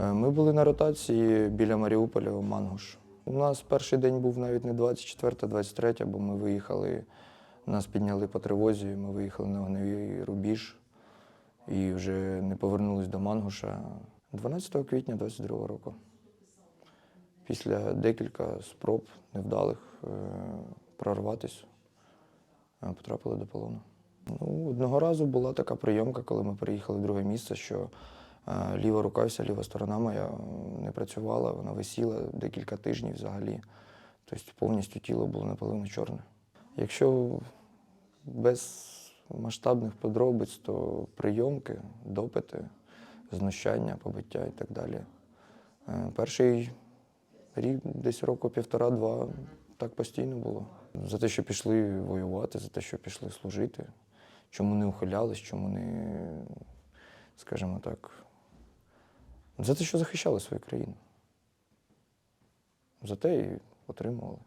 Е, Ми були на ротації біля Маріуполя у Мангуш. У нас перший день був навіть не 24, а 23, бо ми виїхали, нас підняли по тривозі, ми виїхали на вогневий рубіж і вже не повернулись до Мангуша 12 квітня 22 року. Після декілька спроб невдалих е, прорватися, е, потрапили до полону. Ну, одного разу була така прийомка, коли ми приїхали в друге місце, що ліва рука, вся ліва сторона моя не працювала, вона висіла декілька тижнів взагалі. Тобто повністю тіло було наполовину чорне. Якщо без масштабних подробиць, то прийомки, допити, знущання, побиття і так далі. Е, Перший рік, десь року півтора-два, так постійно було. За те, що пішли воювати, за те, що пішли служити, чому не ухилялись, чому не, скажімо так, за те, що захищали свою країну. За те і отримували.